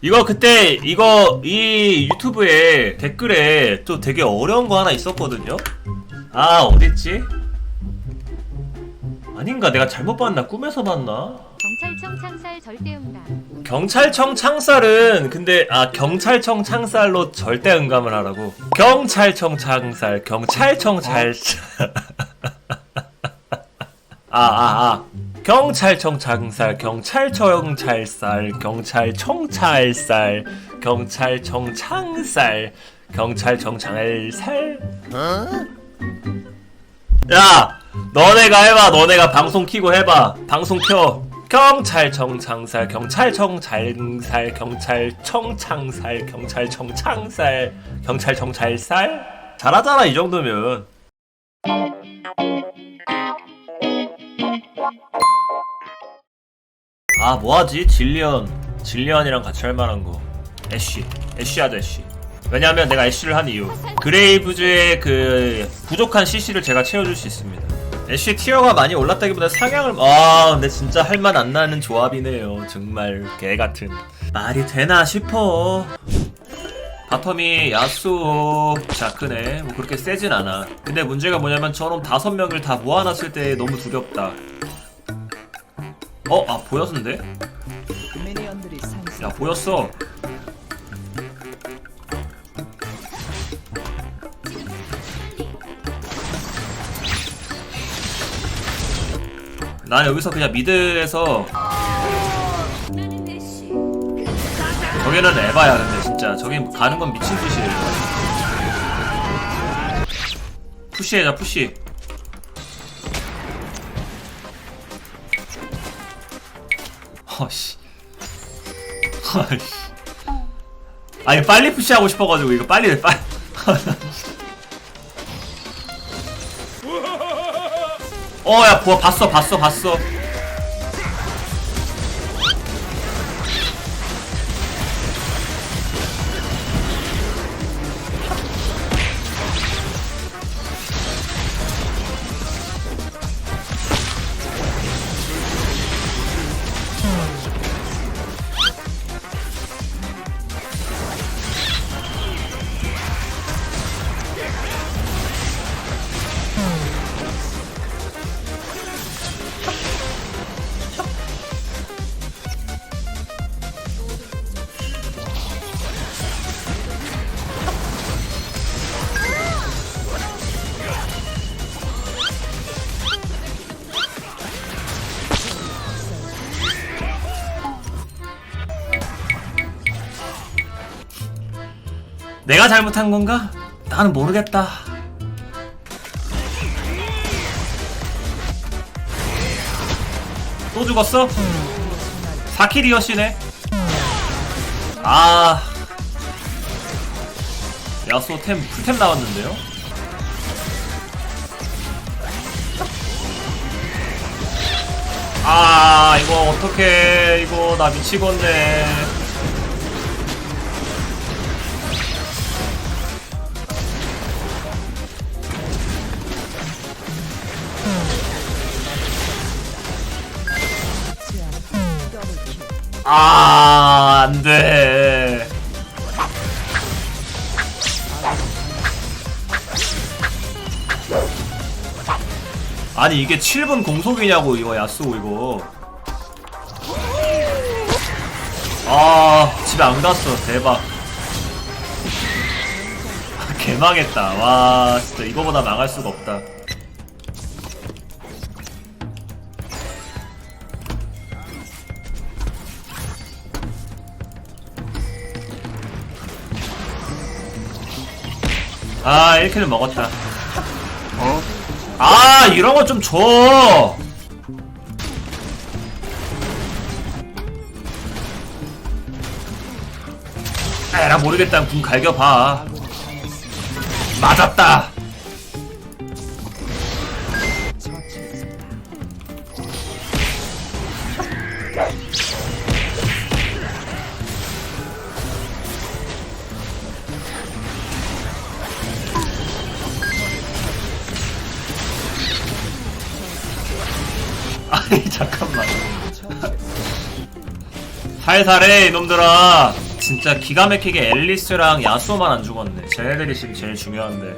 이거 그때 이거 이 유튜브에 댓글에 또 되게 어려운 거 하나 있었거든요. 아 어딨지? 아닌가 내가 잘못 봤나 꿈에서 봤나? 경찰청 창살 절대응답 경찰청 창살은 근데 아 경찰청 창살로 절대 응감을 하라고 경찰청 창살 경찰청 잘 아아아 경찰청 창살 경찰청 찰살 경찰청 찰살 경찰청 창살 경찰청 창살. 야 너네가 해봐. 너네가 방송 키고 해봐. 방송 켜. 경찰청 창살 경찰청 잘살 경찰청 창살 경찰청 창살 경찰청 잘살. 잘하잖아 이 정도면 아 뭐하지? 질리언 질리언이랑 같이 할 만한 거. 애쉬 애쉬 하자 애쉬. 왜냐하면 내가 애쉬를 한 이유. 그레이브즈의 그 부족한 CC를 제가 채워줄 수 있습니다. 애쉬 티어가 많이 올랐다기보다 상향을 아 근데 진짜 할만안 나는 조합이네요. 정말 개같은. 말이 되나 싶어. 바텀이 야수 자크네. 뭐 그렇게 세진 않아. 근데 문제가 뭐냐면 저런 다섯 명을 다 모아놨을 때 너무 두렵다 어? 아 보였는데? 야 보였어 난 여기서 그냥 미드에서 저기는 에바야 근데 진짜 저기 가는 건 미친 듯이에요 푸시해자 푸시 허씨. 허씨. 아니 빨리 푸시하고 싶어가지고 이거 빨리 빨리. 어야 봤어 봤어 봤어 내가 잘못한 건가? 나는 모르겠다. 또 죽었어? 4킬이었시네. 아. 야수 템, 풀템 나왔는데요? 아, 이거 어떡해. 이거 나 미치겠네. 아, 안 돼. 아니 이게 7분 공속이냐고 이거 야스오 이거. 아 집에 안 갔어. 대박. 아, 개망했다. 와 진짜 이거보다 망할 수가 없다 아 1킬은 먹었다 아 이런 거 좀 줘. 에라 모르겠다 궁 갈겨봐 맞았다. 살살해 이놈들아. 진짜 기가 막히게 앨리스랑 야수만 안 죽었네. 쟤네들이 지금 제일 중요한데.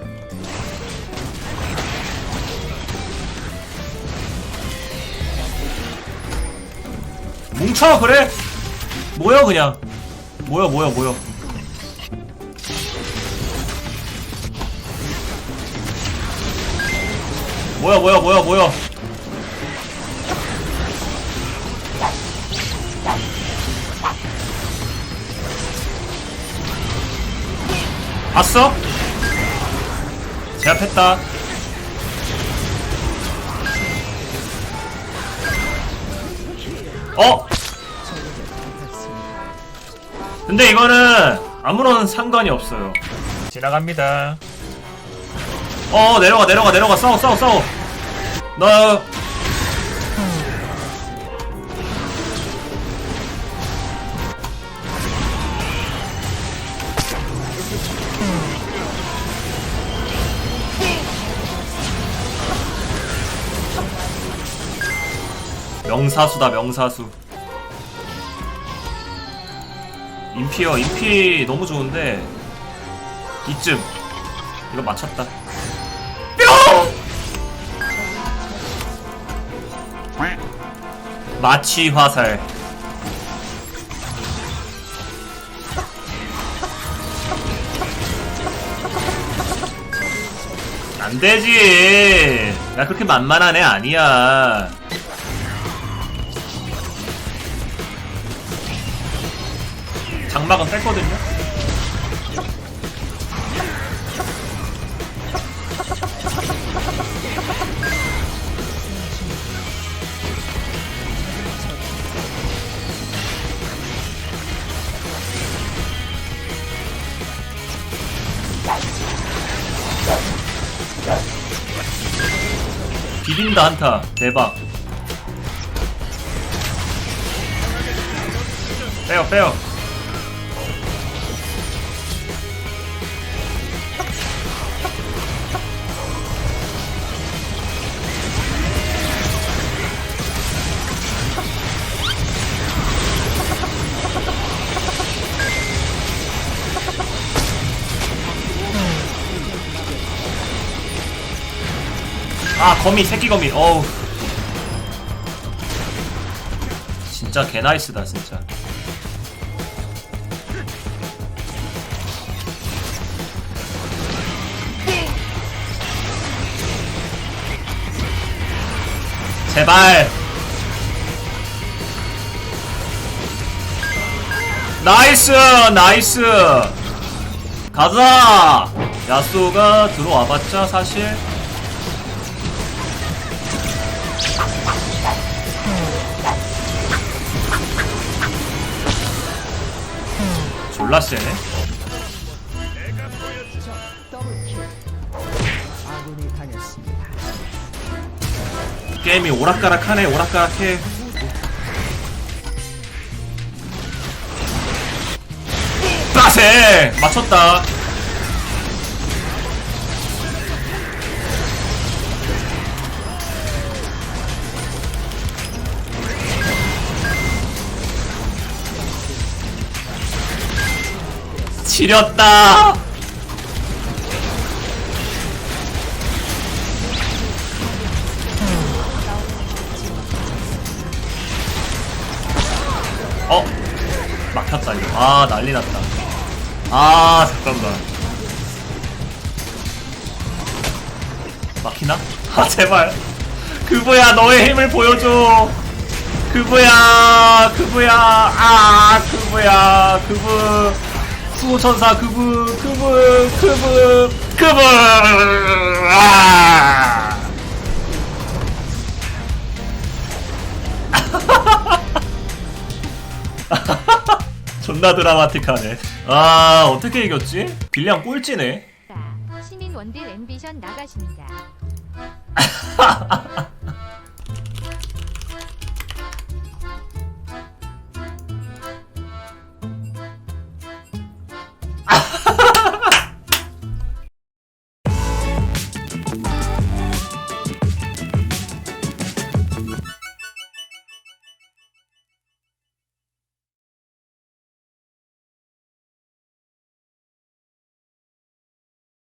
뭉쳐 그래? 모여 그냥. 모여 모여 모여. 모여 모여 모여 모여 봤어? 제압했다. 어? 근데 이거는 아무런 상관이 없어요. 지나갑니다. 어 내려가 내려가 내려가 싸워 싸워 싸워. 나 명사수다 명사수. 인피어 인피 너무 좋은데 이쯤. 이거 맞췄다. 뿅! 마취 화살. 안 되지. 나 그렇게 만만한 애 아니야 장막은 뺐거든요? 비빈다 한타. 대박. 빼요 빼요 아 거미 새끼 거미. 어우. 진짜 개나이스다 진짜. 제발. 나이스 나이스. 가자. 야수가 들어와봤자 사실 졸라 세네. 게임이 오락가락하네 오락가락해. 빠세! 맞췄다 지렸다. 어? 막혔다 이거. 아 난리 났다. 아 잠깐만. 막히나? 아 제발. 그부야 너의 힘을 보여줘. 그부야 그부야. 아 그부야 그부 수호천사 그부 그부 그부 그부 아 존나 드라마틱하네. 아, 어떻게 이겼지? 빌량 꼴찌네. 시민 원딜 앰비션 나가십니다.